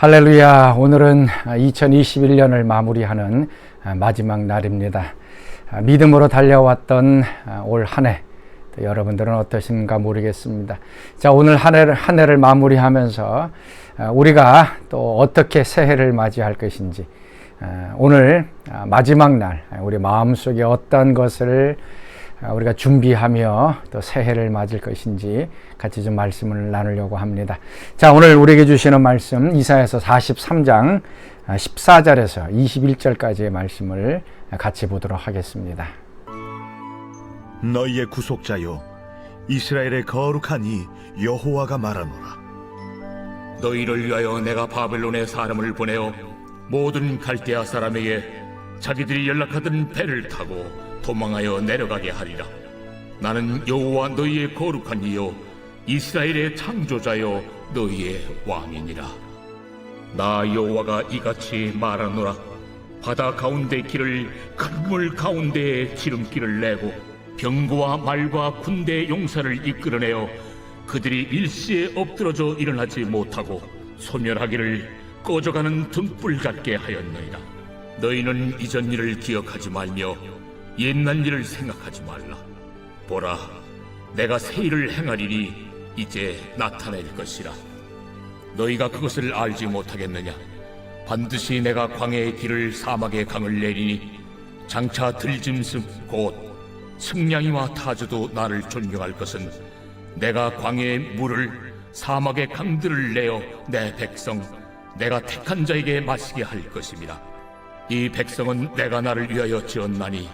할렐루야. 오늘은 2021년을 마무리하는 마지막 날입니다. 믿음으로 달려왔던 올 한 해, 여러분들은 어떠신가 모르겠습니다. 자, 오늘 한 해를, 한 해를 마무리하면서 우리가 또 어떻게 새해를 맞이할 것인지, 오늘 마지막 날, 우리 마음속에 어떤 것을 우리가 준비하며 또 새해를 맞을 것인지 같이 좀 말씀을 나누려고 합니다. 자, 오늘 우리에게 주시는 말씀 이사야서 43장 14절에서 21절까지의 말씀을 같이 보도록 하겠습니다. 너희의 구속자여 이스라엘의 거룩한 이 여호와가 말하노라 너희를 위하여 내가 바벨론에 사람을 보내어 모든 갈대아 사람에게 자기들이 연락하던 배를 타고 도망하여 내려가게 하리라. 나는 여호와 너희의 거룩한 이요 이스라엘의 창조자요 너희의 왕이니라. 나 여호와가 이같이 말하노라. 바다 가운데 길을 큰 물 가운데에 지름길을 내고 병거와 말과 군대 용사를 이끌어내어 그들이 일시에 엎드러져 일어나지 못하고 소멸하기를 꺼져가는 등불 같게 하였느니라. 너희는 이전 일을 기억하지 말며 옛날 일을 생각하지 말라. 보라, 내가 새 일을 행하리니 이제 나타낼 것이라. 너희가 그것을 알지 못하겠느냐? 반드시 내가 광야의 길을 사막의 강을 내리니 장차 들짐승 곧 승냥이와 타주도 나를 존경할 것은 내가 광야의 물을 사막의 강들을 내어 내 백성 내가 택한 자에게 마시게 할 것입니다. 이 백성은 내가 나를 위하여 지었나니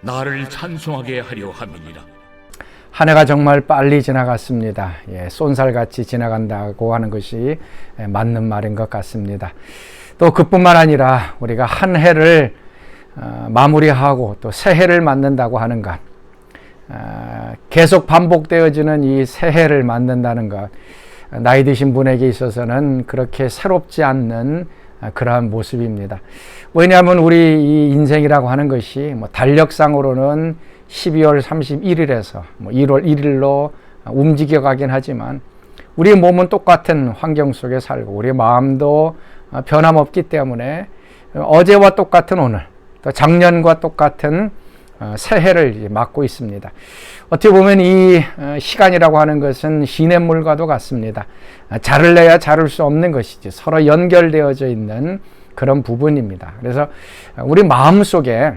나를 찬송하게 하려 함이니라. 한 해가 정말 빨리 지나갔습니다. 예, 쏜살같이 지나간다고 하는 것이 예, 맞는 말인 것 같습니다. 또 그뿐만 아니라 우리가 한 해를 어, 마무리하고 또 새 해를 맞는다고 하는 것, 어, 계속 반복되어지는 이 새해를 맞는다는 것, 나이 드신 분에게 있어서는 그렇게 새롭지 않는 그러한 모습입니다. 왜냐하면 우리 이 인생이라고 하는 것이 뭐 달력상으로는 12월 31일에서 뭐 1월 1일로 움직여 가긴 하지만 우리 몸은 똑같은 환경 속에 살고 우리 마음도 변함없기 때문에 어제와 똑같은 오늘 또 작년과 똑같은 새해를 맞고 있습니다. 어떻게 보면 이 시간이라고 하는 것은 시냇물과도 같습니다. 자를 내야 자를 수 없는 것이지 서로 연결되어져 있는 그런 부분입니다. 그래서 우리 마음 속에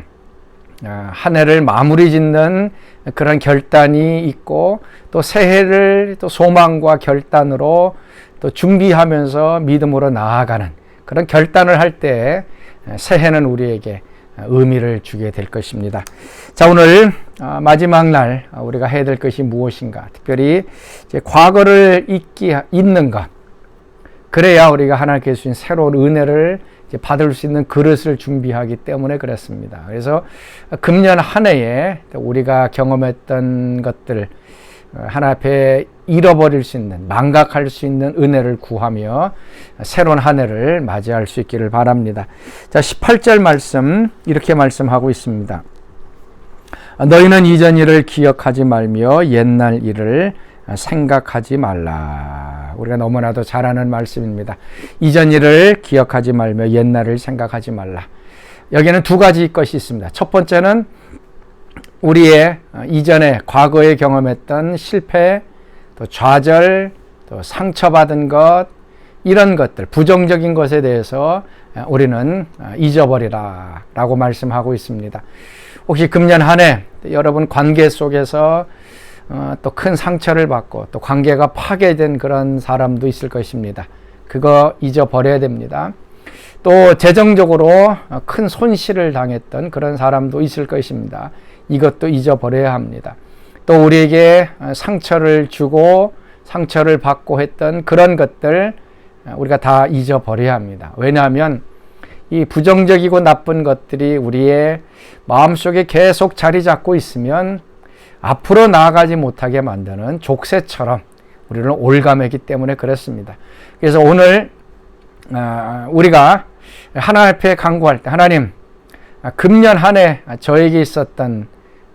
한 해를 마무리 짓는 그런 결단이 있고 또 새해를 또 소망과 결단으로 또 준비하면서 믿음으로 나아가는 그런 결단을 할 때 새해는 우리에게 의미를 주게 될 것입니다. 자, 오늘 마지막 날 우리가 해야 될 것이 무엇인가? 특별히 과거를 잊기, 잊는 것. 그래야 우리가 하나님께 주신 새로운 은혜를 받을 수 있는 그릇을 준비하기 때문에 그렇습니다. 그래서 금년 한 해에 우리가 경험했던 것들 하나 앞에 잃어버릴 수 있는 망각할 수 있는 은혜를 구하며 새로운 한 해를 맞이할 수 있기를 바랍니다. 자, 18절 말씀 이렇게 말씀하고 있습니다. 너희는 이전 일을 기억하지 말며 옛날 일을 생각하지 말라. 우리가 너무나도 잘 아는 말씀입니다. 이전 일을 기억하지 말며 옛날을 생각하지 말라. 여기는 두 가지 것이 있습니다. 첫 번째는 우리의 이전에 과거에 경험했던 실패, 또 좌절, 또 상처받은 것, 이런 것들, 부정적인 것에 대해서 우리는 잊어버리라 라고 말씀하고 있습니다. 혹시 금년 한 해 여러분 관계 속에서 어, 또큰 상처를 받고 또 관계가 파괴된 그런 사람도 있을 것입니다. 그거 잊어버려야 됩니다. 또 재정적으로 큰 손실을 당했던 그런 사람도 있을 것입니다. 이것도 잊어버려야 합니다. 또 우리에게 상처를 주고 상처를 받고 했던 그런 것들 우리가 다 잊어버려야 합니다. 왜냐하면 이 부정적이고 나쁜 것들이 우리의 마음속에 계속 자리 잡고 있으면 앞으로 나아가지 못하게 만드는 족쇄처럼 우리를 올가매기 때문에 그렇습니다. 그래서 오늘 우리가 하나님 앞에 간구할 때 하나님 금년 한 해 저에게 있었던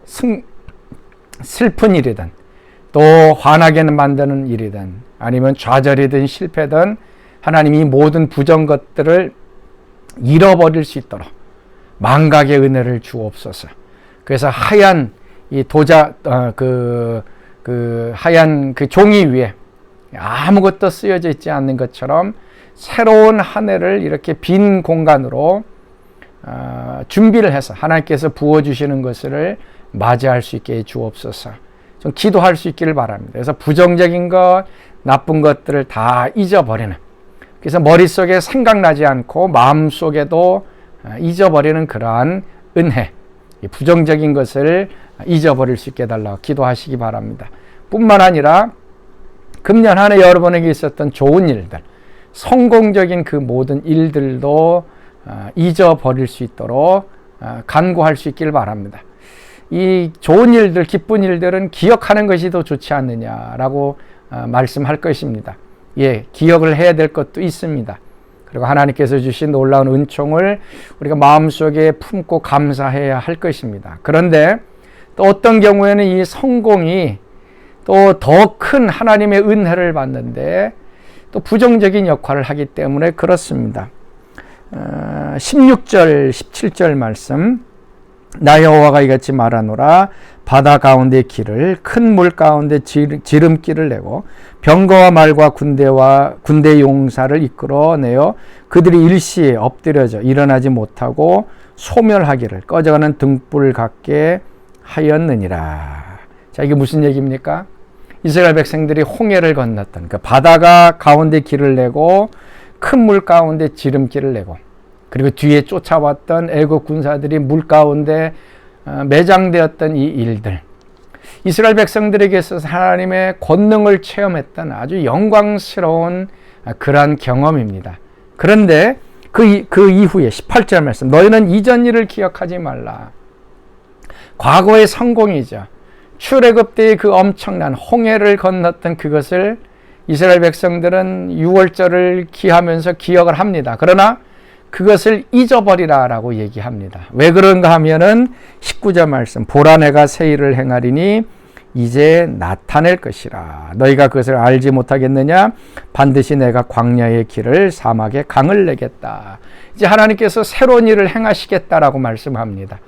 승, 슬픈 일이든 또 화나게 만드는 일이든 아니면 좌절이든 실패든 하나님이 모든 부정 것들을 잃어버릴 수 있도록 망각의 은혜를 주옵소서. 그래서 하얀 이 도자 어, 그, 그 하얀 그 종이 위에 아무것도 쓰여져 있지 않는 것처럼 새로운 한 해를 이렇게 빈 공간으로 어, 준비를 해서 하나님께서 부어 주시는 것을 맞이할 수 있게 해 주옵소서. 좀 기도할 수 있기를 바랍니다. 그래서 부정적인 것, 나쁜 것들을 다 잊어버리는. 그래서 머릿속에 생각나지 않고 마음속에도 어, 잊어버리는 그러한 은혜, 이 부정적인 것을 잊어버릴 수 있게 해달라고 기도하시기 바랍니다. 뿐만 아니라 금년 한 해 여러분에게 있었던 좋은 일들, 성공적인 그 모든 일들도 어, 잊어버릴 수 있도록 어, 간구할 수 있기를 바랍니다. 이 좋은 일들, 기쁜 일들은 기억하는 것이 더 좋지 않느냐라고 어, 말씀할 것입니다. 예, 기억을 해야 될 것도 있습니다. 그리고 하나님께서 주신 놀라운 은총을 우리가 마음속에 품고 감사해야 할 것입니다. 그런데 또 어떤 경우에는 이 성공이 또 더 큰 하나님의 은혜를 받는데 또 부정적인 역할을 하기 때문에 그렇습니다. 16절, 17절 말씀. 나 여호와가 이같이 말하노라 바다 가운데 길을 큰 물 가운데 지름길을 내고 병거와 말과 군대와 군대 용사를 이끌어내어 그들이 일시에 엎드려져 일어나지 못하고 소멸하기를 꺼져가는 등불 같게 하였느니라. 자 이게 무슨 얘기입니까? 이스라엘 백성들이 홍해를 건넜던 그 바다가 가운데 길을 내고 큰 물 가운데 지름길을 내고 그리고 뒤에 쫓아왔던 애국 군사들이 물 가운데 어, 매장되었던 이 일들. 이스라엘 백성들에게 있어서 하나님의 권능을 체험했던 아주 영광스러운 그러한 경험입니다. 그런데 그, 그 이후에 18절 말씀, 너희는 이전 일을 기억하지 말라. 과거의 성공이죠. 출애굽 때의 그 엄청난 홍해를 건넜던 그것을 이스라엘 백성들은 6월절을 기하면서 기억을 합니다. 그러나 그것을 잊어버리라라고 얘기합니다. 왜 그런가 하면은 19절 말씀 보라 내가 새 일을 행하리니 이제 나타낼 것이라 너희가 그것을 알지 못하겠느냐 반드시 내가 광야의 길을 사막에 강을 내겠다. 이제 하나님께서 새로운 일을 행하시겠다라고 말씀합니다.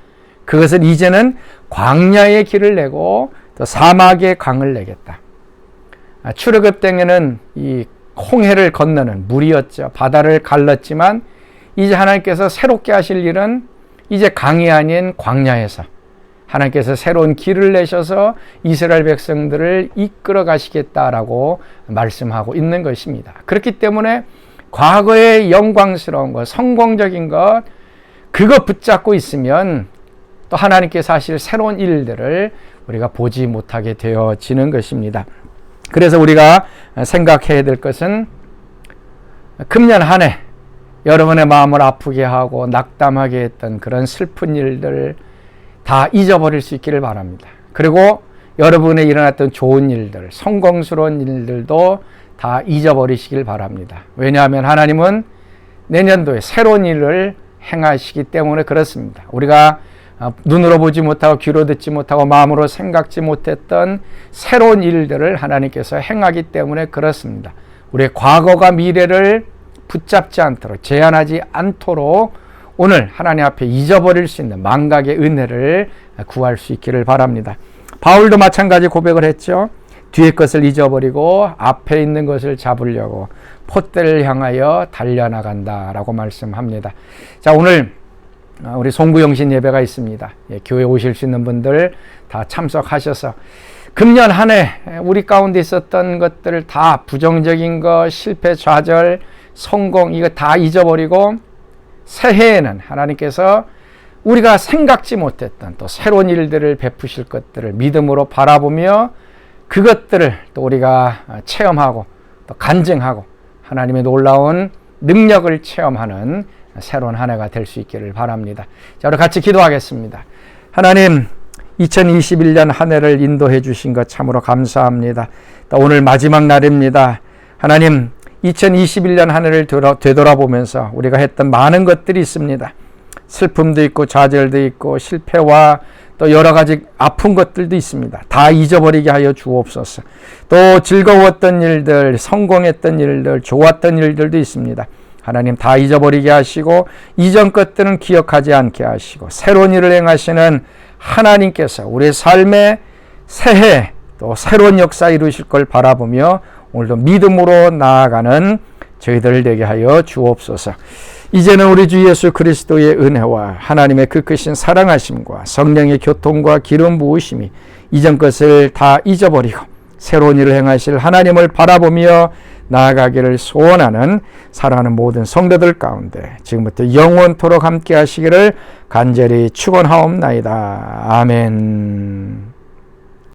그것을 이제는 광야의 길을 내고 또 사막의 강을 내겠다. 아, 출애굽 때에는 이 홍해를 건너는 물이었죠. 바다를 갈랐지만 이제 하나님께서 새롭게 하실 일은 이제 강이 아닌 광야에서 하나님께서 새로운 길을 내셔서 이스라엘 백성들을 이끌어 가시겠다라고 말씀하고 있는 것입니다. 그렇기 때문에 과거의 영광스러운 것, 성공적인 것, 그거 붙잡고 있으면 또 하나님께서 하실 새로운 일들을 우리가 보지 못하게 되어지는 것입니다. 그래서 우리가 생각해야 될 것은 금년 한 해 여러분의 마음을 아프게 하고 낙담하게 했던 그런 슬픈 일들 다 잊어버릴 수 있기를 바랍니다. 그리고 여러분의 일어났던 좋은 일들, 성공스러운 일들도 다 잊어버리시길 바랍니다. 왜냐하면 하나님은 내년도에 새로운 일을 행하시기 때문에 그렇습니다. 우리가 어, 눈으로 보지 못하고 귀로 듣지 못하고 마음으로 생각지 못했던 새로운 일들을 하나님께서 행하기 때문에 그렇습니다. 우리의 과거가 미래를 붙잡지 않도록 제한하지 않도록 오늘 하나님 앞에 잊어버릴 수 있는 망각의 은혜를 구할 수 있기를 바랍니다. 바울도 마찬가지 고백을 했죠. 뒤의 것을 잊어버리고 앞에 있는 것을 잡으려고 포대를 향하여 달려나간다라고 말씀합니다. 자, 오늘 우리 송구영신 예배가 있습니다. 예, 교회 오실 수 있는 분들 다 참석하셔서 금년 한 해 우리 가운데 있었던 것들을 다 부정적인 것, 실패, 좌절, 성공 이거 다 잊어버리고 새해에는 하나님께서 우리가 생각지 못했던 또 새로운 일들을 베푸실 것들을 믿음으로 바라보며 그것들을 또 우리가 체험하고 또 간증하고 하나님의 놀라운 능력을 체험하는 새로운 한 해가 될 수 있기를 바랍니다. 자, 우리 같이 기도하겠습니다. 하나님, 2021년 한 해를 인도해 주신 것 참으로 감사합니다. 또 오늘 마지막 날입니다. 하나님, 2021년 한 해를 되돌아보면서 우리가 했던 많은 것들이 있습니다. 슬픔도 있고 좌절도 있고 실패와 또 여러 가지 아픈 것들도 있습니다. 다 잊어버리게 하여 주옵소서. 또 즐거웠던 일들, 성공했던 일들, 좋았던 일들도 있습니다. 하나님 다 잊어버리게 하시고 이전 것들은 기억하지 않게 하시고 새로운 일을 행하시는 하나님께서 우리의 삶의 새해 또 새로운 역사 이루실 걸 바라보며 오늘도 믿음으로 나아가는 저희들 되게 하여 주옵소서. 이제는 우리 주 예수 그리스도의 은혜와 하나님의 그 크신 사랑하심과 성령의 교통과 기름 부으심이 이전 것을 다 잊어버리고 새로운 일을 행하실 하나님을 바라보며 나아가기를 소원하는 사랑하는 모든 성도들 가운데 지금부터 영원토록 함께 하시기를 간절히 축원하옵나이다. 아멘.